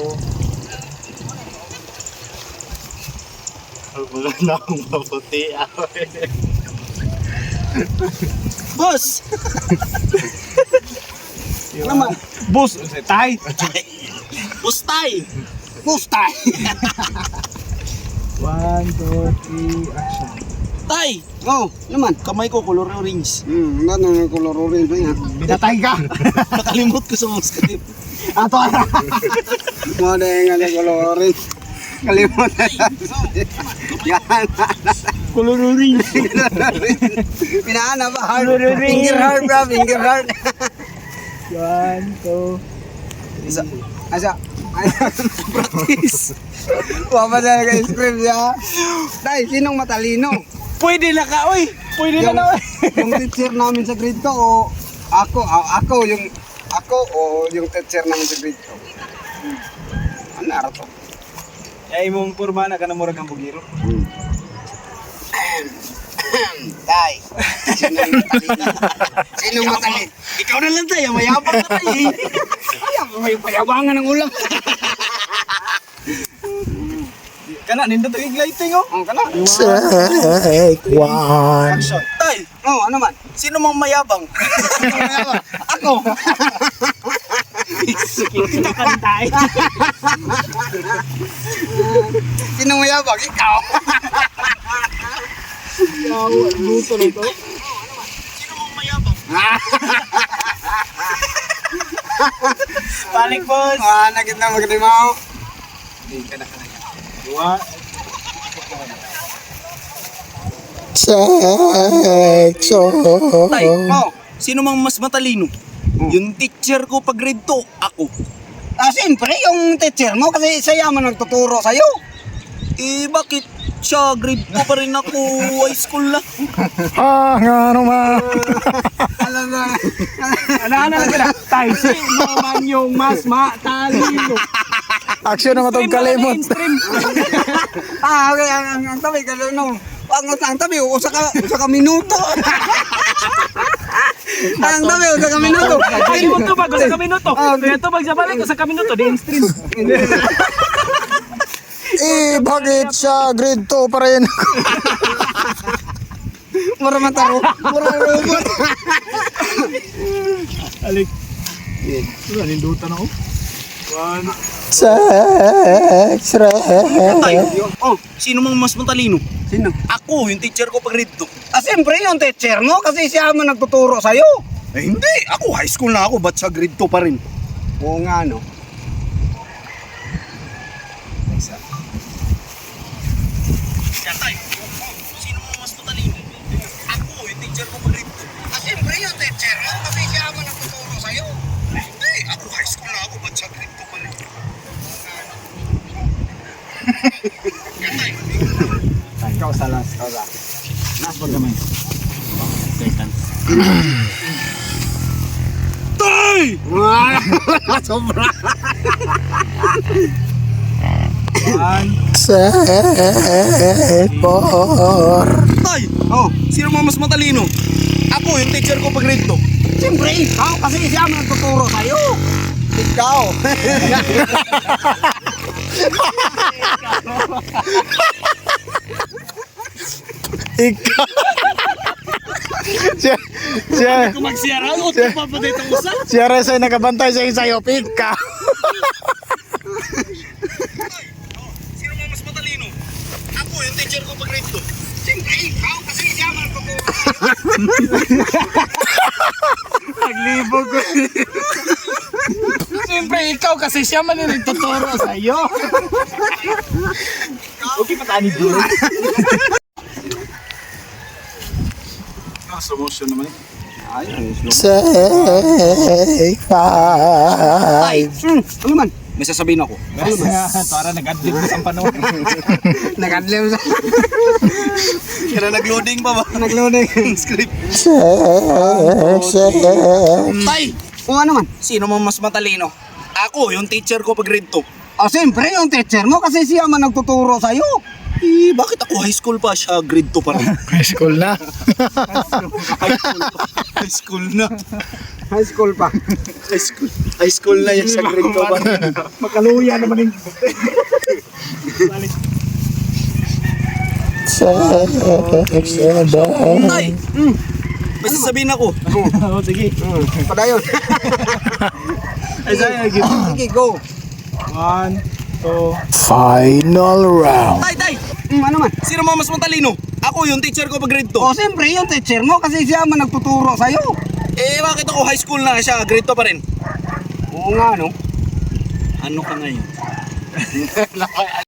two. Wala na akong maputi. Boss! Naman. Boss, tay. Bustay! Bustay! One, two, three, action. Tay! Oh, naman. Kamay ko color orange. Hmm, ano yung color orange ba yan? Binatay ka. Nakalimot ko sa mga script. Ato na. Mo na yung color orange. Kalimutan na. Yan. Color orange. Pinaana ba? Hard. Finger hard, bro. Finger hard. One, two. Isa. Asa. Practice. Wapa na nag-script siya. Tay, sinong matalino? Pwede na ka, oy! Pwede na Yung, na, oy! yung teacher namin sa grade 2 o ako, a- ako yung ako o yung teacher namin sa grade 2. Hmm. Ano araw to? Ay mong purma na ka na murag ang bugiro. Tay. Sinong matalino? Sinong matalino? Ikaw na lang tayo, mayabang na tayo. eh. Ay, may payabangan ng ulam. Kana, nindot rig lighting, oh. Ang kana. Take one. Action. Tay, Oh, ano man? sino mang mayabang? Ako. Kita ka tay. Sinong mayabang? Ikaw. Luto na to. Sino mang mayabang? Balik, boss. Ah, nakit na magdimaw. Dua. Take Tay, Oh. sino mang mas matalino? Yung teacher ko pag grade 2, ako. Ah, siyempre, yung teacher mo kasi siya yaman nagtuturo sa'yo. Eh, bakit siya grade 2 pa rin ako high school na? Ah, ano ma. Alam na. Ano, ano, ano, ano? Tay, sino man yung mas matalino? Action naman itong kalimot. Ah, okay, ang, ang, ang tabi, kalo, no. Ang, ang tabi, usa ka, usa ka minuto. ang tabi, usa ka minuto. Ay, mo to bago sa minuto. Ah, Kaya to bag sa balik sa minuto, di stream. Eh, bakit sa grade 2 pa rin? Mura mataro. Mura robot. Alik. Ano, ninduta na, oh. One. Three. oh, sino mang mas matalino? Sino? Ako, yung teacher ko pag grade 2. Ah, siyempre, yung teacher mo kasi siya man nagtuturo sa'yo. Eh, hindi. Ako, high school na ako. Ba't sa grade 2 pa rin? Oo nga, no. Tay. Oh, sino mang mas matalino? Ako, yung teacher ko pag Yan, tay. Ikaw sa last. Ikaw sa. Last pag gamay. Second. Tay! Sobra. Four. Tay! Oh, sino mang mas matalino? Ako, yung teacher ko pag grade 2. Siyempre, ikaw kasi siya man nagtuturo sa'yo. Ikaw. Ikaw. siya, siya, Kung magsiyara, o ito pa pa dito usa. siya rin sa'yo nakabantay sa sa'yo. Ikaw. Sino mang mas matalino? Ako, yung teacher ko pag grade 2. Siyempre, ikaw kasi siya man nagtuturo Naglibog ko. Ikaw kasi siya man yung nagtuturo sa iyo. Okay pa tani dito. Ah, slow motion naman eh. Take five. Hmm, ano man? May sasabihin ako. Para nag-adlib na sa panahon. Nag-adlem sa Kaya nag-loading pa ba? nagloading. Script. Take six. Tay! O ano man? Sino mang mas matalino? Ako, yung teacher ko pag grade 2. Ah, siyempre, yung teacher mo kasi siya man nagtuturo sa'yo. Eh, bakit ako high school pa siya? Grade 2 pa rin. High school na. high school pa. High school na. High school pa. High school. High school na yan sa grade 2 pa rin. Makaluya naman yung Sexy boy. Tay! Mm. May sasabihin ako. Oo, sige. Hmm. Padayon. Sa'yo, give. Sige, go. One, two, Final round. Tay, tay! Hmm, ano man? Sino mo mas matalino? Ako yung teacher ko pag grade 2. O, siyempre, yung teacher mo kasi siya man nagtuturo sa'yo. Eh, bakit ako high school na siya? Grade 2 pa rin. Oo nga, no? Ano ka ngayon?